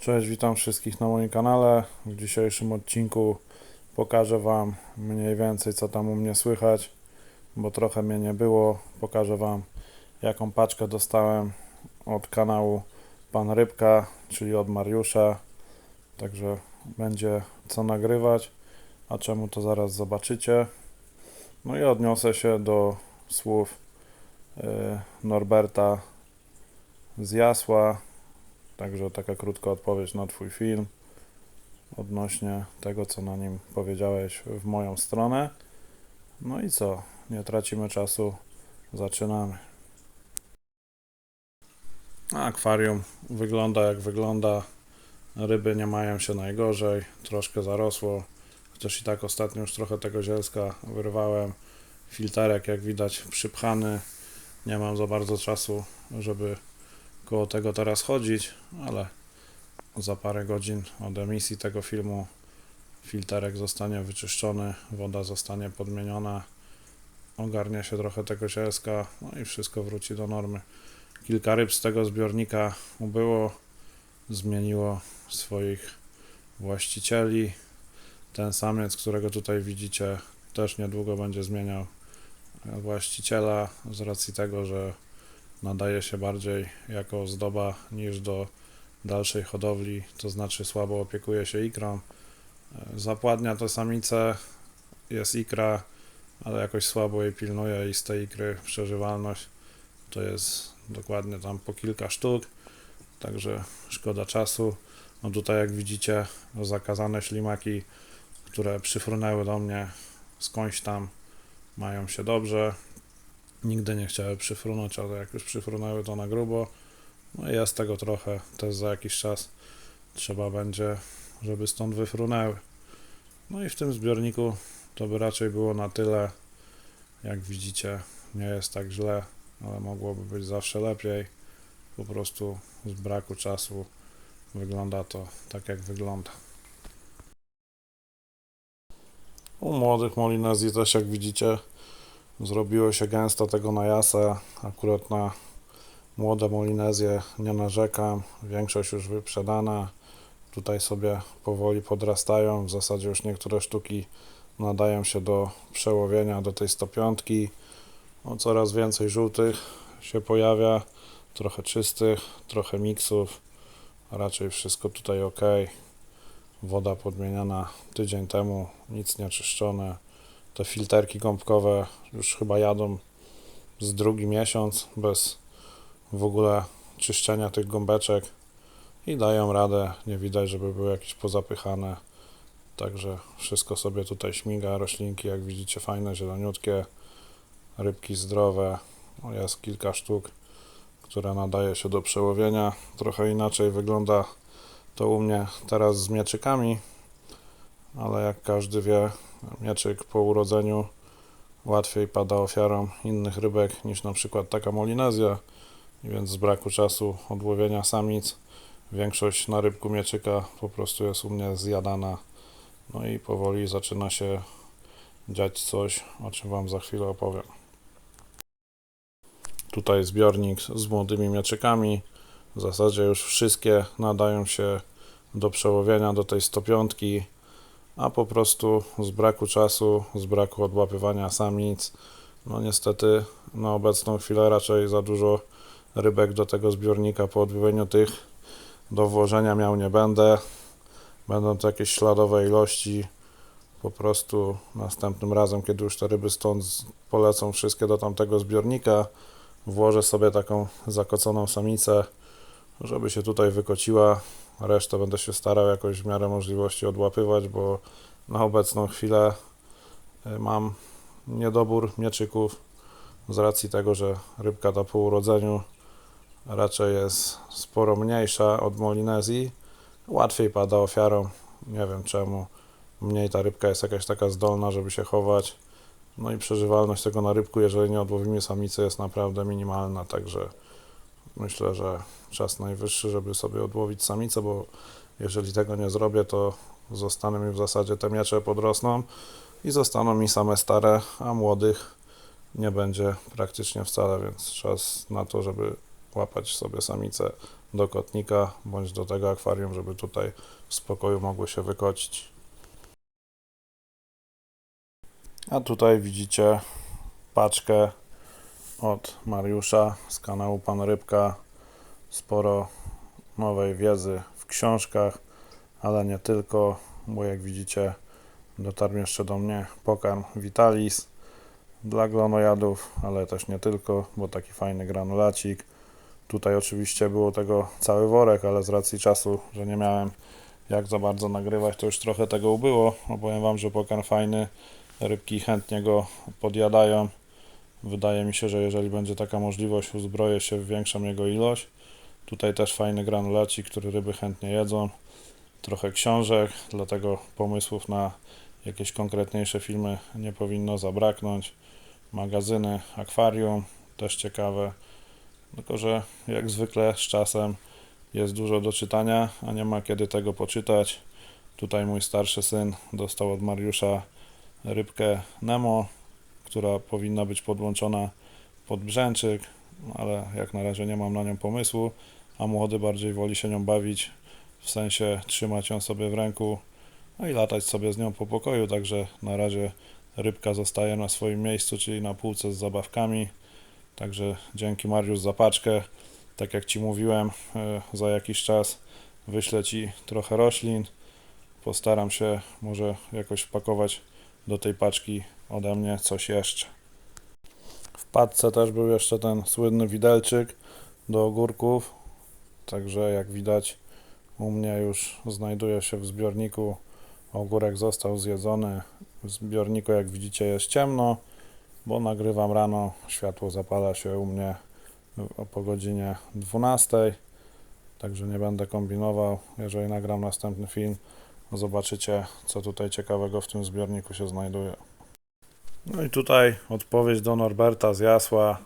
Cześć, witam wszystkich na moim kanale. W dzisiejszym odcinku pokażę Wam mniej więcej co tam u mnie słychać, bo trochę mnie nie było. Pokażę Wam jaką paczkę dostałem od kanału Pan Rybka, czyli od Mariusza. Także będzie co nagrywać, a czemu to zaraz zobaczycie. No i odniosę się do słów y, Norberta z Jasła, Także taka krótka odpowiedź na Twój film odnośnie tego, co na nim powiedziałeś w moją stronę. No i co? Nie tracimy czasu, zaczynamy. Akwarium wygląda jak wygląda. Ryby nie mają się najgorzej, troszkę zarosło. Chociaż i tak ostatnio już trochę tego zielska wyrwałem. Filterek, jak widać, przypchany. Nie mam za bardzo czasu, żeby koło tego teraz chodzić, ale za parę godzin od emisji tego filmu filterek zostanie wyczyszczony, woda zostanie podmieniona, ogarnia się trochę tego cielska, no i wszystko wróci do normy. Kilka ryb z tego zbiornika ubyło, zmieniło swoich właścicieli. Ten samiec, którego tutaj widzicie, też niedługo będzie zmieniał właściciela z racji tego, że nadaje się bardziej jako ozdoba niż do dalszej hodowli, to znaczy słabo opiekuje się ikrą. E, Zapładnia to samice, jest ikra, ale jakoś słabo jej pilnuje i z tej ikry przeżywalność to jest dokładnie tam po kilka sztuk, także szkoda czasu. No tutaj jak widzicie zakazane ślimaki, które przyfrunęły do mnie skądś tam mają się dobrze, Nigdy nie chciały przyfrunąć, ale jak już przyfrunęły to na grubo. No i jest tego trochę, też za jakiś czas trzeba będzie, żeby stąd wyfrunęły. No i w tym zbiorniku to by raczej było na tyle. Jak widzicie, nie jest tak źle, ale mogłoby być zawsze lepiej. Po prostu z braku czasu wygląda to tak, jak wygląda. U młodych Molinezji też, jak widzicie, Zrobiło się gęsto tego na jasę. Akurat na młode Molinezje nie narzekam. Większość już wyprzedana. Tutaj sobie powoli podrastają. W zasadzie już niektóre sztuki nadają się do przełowienia do tej 105. No, coraz więcej żółtych się pojawia. Trochę czystych, trochę miksów. Raczej wszystko tutaj ok. Woda podmieniana tydzień temu, nic nie czyszczone te filterki gąbkowe już chyba jadą z drugi miesiąc bez w ogóle czyszczenia tych gąbeczek i dają radę. Nie widać, żeby były jakieś pozapychane. Także wszystko sobie tutaj śmiga. Roślinki, jak widzicie, fajne, zieloniutkie. Rybki zdrowe. No, jest kilka sztuk, które nadaje się do przełowienia. Trochę inaczej wygląda to u mnie teraz z mieczykami, ale jak każdy wie, mieczyk po urodzeniu łatwiej pada ofiarą innych rybek niż na przykład taka molinezja, więc z braku czasu odłowienia samic większość na rybku mieczyka po prostu jest u mnie zjadana. No i powoli zaczyna się dziać coś, o czym Wam za chwilę opowiem. Tutaj zbiornik z młodymi mieczykami. W zasadzie już wszystkie nadają się do przełowienia do tej 105 a po prostu z braku czasu, z braku odłapywania samic, no niestety na obecną chwilę raczej za dużo rybek do tego zbiornika po odłowieniu tych do włożenia miał nie będę. Będą to jakieś śladowe ilości. Po prostu następnym razem, kiedy już te ryby stąd polecą wszystkie do tamtego zbiornika, włożę sobie taką zakoconą samicę, żeby się tutaj wykociła Resztę będę się starał jakoś w miarę możliwości odłapywać, bo na obecną chwilę y, mam niedobór mieczyków z racji tego, że rybka ta po urodzeniu raczej jest sporo mniejsza od Molinezji. Łatwiej pada ofiarą, nie wiem czemu. Mniej ta rybka jest jakaś taka zdolna, żeby się chować. No i przeżywalność tego na rybku, jeżeli nie odłowimy samicy, jest naprawdę minimalna, także myślę, że czas najwyższy, żeby sobie odłowić samicę, bo jeżeli tego nie zrobię, to zostaną mi w zasadzie te miecze podrosną i zostaną mi same stare, a młodych nie będzie praktycznie wcale, więc czas na to, żeby łapać sobie samicę do kotnika bądź do tego akwarium, żeby tutaj w spokoju mogły się wykocić. A tutaj widzicie paczkę od Mariusza z kanału Pan Rybka. Sporo nowej wiedzy w książkach, ale nie tylko, bo jak widzicie dotarł jeszcze do mnie pokarm Vitalis dla glonojadów, ale też nie tylko, bo taki fajny granulacik. Tutaj oczywiście było tego cały worek, ale z racji czasu, że nie miałem jak za bardzo nagrywać, to już trochę tego ubyło. Opowiem Wam, że pokarm fajny, rybki chętnie go podjadają. Wydaje mi się, że jeżeli będzie taka możliwość, uzbroję się w większą jego ilość. Tutaj też fajny granulacik, który ryby chętnie jedzą. Trochę książek, dlatego pomysłów na jakieś konkretniejsze filmy nie powinno zabraknąć. Magazyny, akwarium, też ciekawe. Tylko, że jak zwykle z czasem jest dużo do czytania, a nie ma kiedy tego poczytać. Tutaj mój starszy syn dostał od Mariusza rybkę Nemo, która powinna być podłączona pod brzęczyk, ale jak na razie nie mam na nią pomysłu, a młody bardziej woli się nią bawić, w sensie trzymać ją sobie w ręku, no i latać sobie z nią po pokoju, także na razie rybka zostaje na swoim miejscu, czyli na półce z zabawkami. Także dzięki Mariusz za paczkę. Tak jak Ci mówiłem, e, za jakiś czas wyślę Ci trochę roślin. Postaram się może jakoś wpakować do tej paczki ode mnie coś jeszcze. W paczce też był jeszcze ten słynny widelczyk do ogórków. Także jak widać u mnie już znajduje się w zbiorniku. Ogórek został zjedzony. W zbiorniku jak widzicie jest ciemno, bo nagrywam rano. Światło zapala się u mnie po godzinie 12. Także nie będę kombinował. Jeżeli nagram następny film, zobaczycie co tutaj ciekawego w tym zbiorniku się znajduje. No i tutaj odpowiedź do Norberta z Jasła.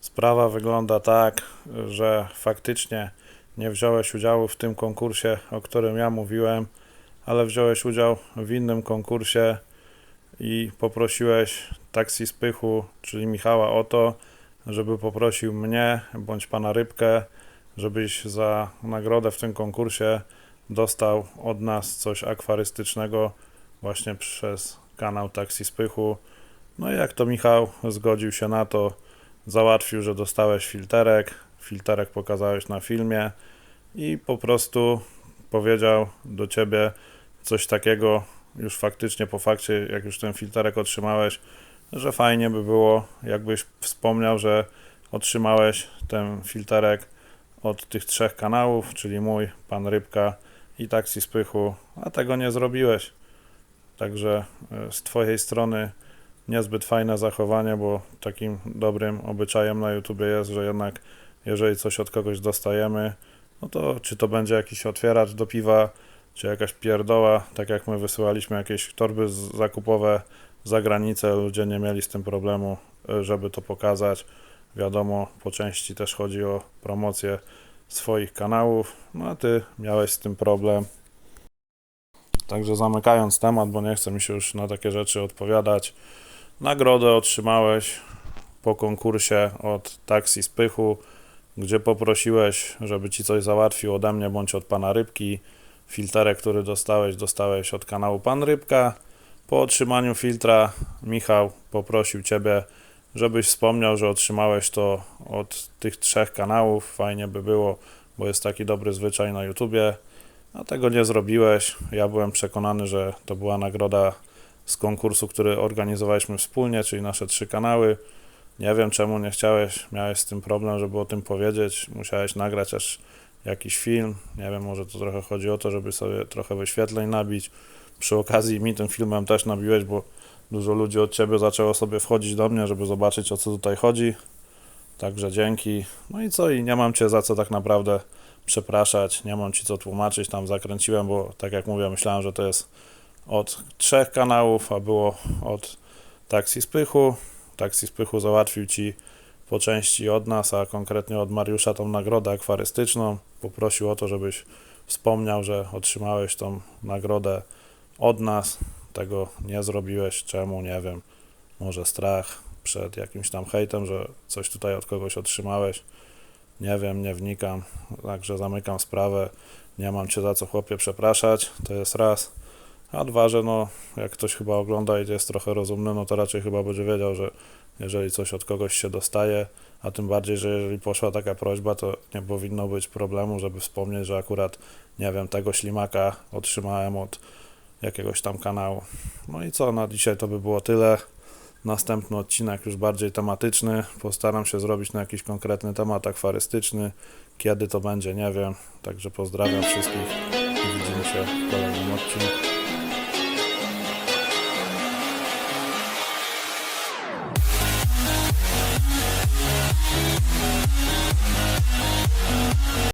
Sprawa wygląda tak, że faktycznie nie wziąłeś udziału w tym konkursie, o którym ja mówiłem, ale wziąłeś udział w innym konkursie i poprosiłeś taksi Spychu, czyli Michała o to, żeby poprosił mnie bądź pana Rybkę, żebyś za nagrodę w tym konkursie dostał od nas coś akwarystycznego właśnie przez kanał Taksi Spychu. No i jak to Michał zgodził się na to, załatwił, że dostałeś filterek, filterek pokazałeś na filmie i po prostu powiedział do ciebie coś takiego już faktycznie po fakcie, jak już ten filterek otrzymałeś, że fajnie by było, jakbyś wspomniał, że otrzymałeś ten filterek od tych trzech kanałów, czyli mój, pan Rybka i Taksi Spychu, a tego nie zrobiłeś. Także e, z twojej strony niezbyt fajne zachowanie, bo takim dobrym obyczajem na YouTubie jest, że jednak jeżeli coś od kogoś dostajemy, no to czy to będzie jakiś otwieracz do piwa, czy jakaś pierdoła, tak jak my wysyłaliśmy jakieś torby zakupowe za granicę, ludzie nie mieli z tym problemu, e, żeby to pokazać. Wiadomo, po części też chodzi o promocję swoich kanałów, no a ty miałeś z tym problem. Także zamykając temat, bo nie chce mi się już na takie rzeczy odpowiadać. Nagrodę otrzymałeś po konkursie od Taksi Spychu, gdzie poprosiłeś, żeby ci coś załatwił ode mnie bądź od pana Rybki. Filterek, który dostałeś, dostałeś od kanału Pan Rybka. Po otrzymaniu filtra Michał poprosił ciebie, żebyś wspomniał, że otrzymałeś to od tych trzech kanałów. Fajnie by było, bo jest taki dobry zwyczaj na YouTubie. A tego nie zrobiłeś. Ja byłem przekonany, że to była nagroda z konkursu, który organizowaliśmy wspólnie, czyli nasze trzy kanały. Nie wiem czemu nie chciałeś, miałeś z tym problem, żeby o tym powiedzieć. Musiałeś nagrać aż jakiś film. Nie wiem, może to trochę chodzi o to, żeby sobie trochę wyświetleń nabić. Przy okazji mi tym filmem też nabiłeś, bo dużo ludzi od ciebie zaczęło sobie wchodzić do mnie, żeby zobaczyć o co tutaj chodzi. Także dzięki. No i co, i nie mam cię za co tak naprawdę przepraszać, nie mam ci co tłumaczyć, tam zakręciłem, bo tak jak mówię, myślałem, że to jest od trzech kanałów, a było od Taksi Spychu. Taksi Spychu załatwił ci po części od nas, a konkretnie od Mariusza tą nagrodę akwarystyczną. Poprosił o to, żebyś wspomniał, że otrzymałeś tą nagrodę od nas. Tego nie zrobiłeś. Czemu? Nie wiem. Może strach przed jakimś tam hejtem, że coś tutaj od kogoś otrzymałeś. Nie wiem, nie wnikam, także zamykam sprawę. Nie mam cię za co chłopie przepraszać, to jest raz. A dwa, że no, jak ktoś chyba ogląda i jest trochę rozumny, no to raczej chyba będzie wiedział, że jeżeli coś od kogoś się dostaje, a tym bardziej, że jeżeli poszła taka prośba, to nie powinno być problemu, żeby wspomnieć, że akurat, nie wiem, tego ślimaka otrzymałem od jakiegoś tam kanału. No i co, na dzisiaj to by było tyle. Następny odcinek już bardziej tematyczny. Postaram się zrobić na jakiś konkretny temat akwarystyczny. Kiedy to będzie, nie wiem. Także pozdrawiam wszystkich i widzimy się w kolejnym odcinku.